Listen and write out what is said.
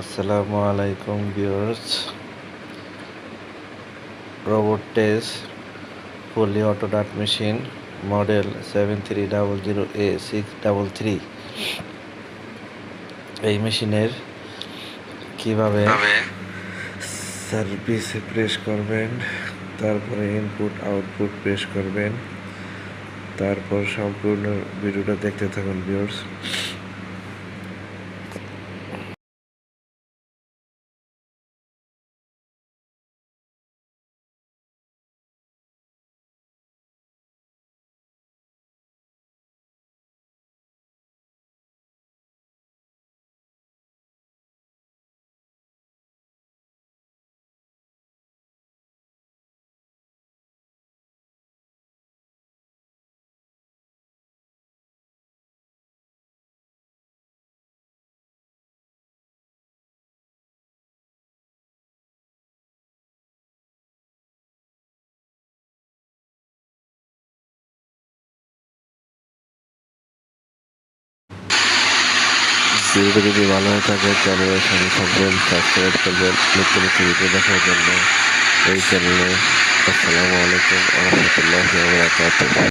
আসসালামু আলাইকুম viewers. Robot টেস fully auto ডাট machine model seven three double zero A six double three. এই মেশিনের কীভাবে সার্ভিসে প্রেস করবেন তারপরে ইনপুট আউটপুট প্রেস করবেন তারপর সম্পূর্ণ ভিডিওটা দেখতে থাকুন ভিউয়ার্স। ভিডিওটা যদি ভালো হয়ে থাকে চ্যানেলের সঙ্গে থাকবেন সাবস্ক্রাইব করবেন নতুন নতুন ভিডিও দেখার জন্য। এই চ্যানেলে আসসালামু আলাইকুম আ রহমতুল্লাহি ওয়া বারাকাতুহু।